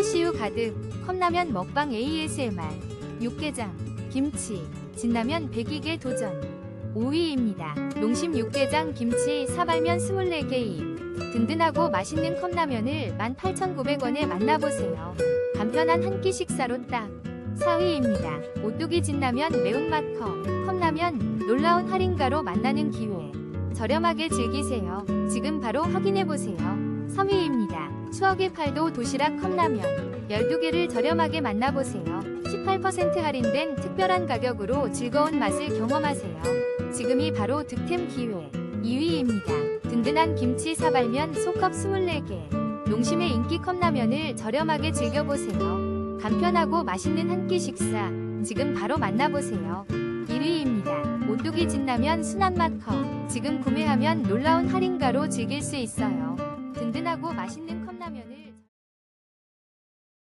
소시우 가득 컵라면 먹방 ASMR 육개장 김치 진라면 102개 도전 5위입니다. 농심 육개장 김치 사발면 24개 입 든든하고 맛있는 컵라면을 18,900원에 만나보세요. 간편한 한 끼 식사로 딱 4위입니다. 오뚜기 진라면 매운맛 컵 컵라면 놀라운 할인가로 만나는 기회 저렴하게 즐기세요. 지금 바로 확인해보세요. 3위입니다. 추억의 팔도 도시락 컵라면 12개를 저렴하게 만나보세요. 18% 할인된 특별한 가격으로 즐거운 맛을 경험하세요. 지금이 바로 득템 기회 2위입니다. 든든한 김치 사발면 소컵 24개 농심의 인기 컵라면을 저렴하게 즐겨보세요. 간편하고 맛있는 한 끼 식사 지금 바로 만나보세요. 1위입니다. 오뚜기 진라면 순한맛 컵 지금 구매하면 놀라운 할인가로 즐길 수 있어요. 든든하고 맛있는 컵라면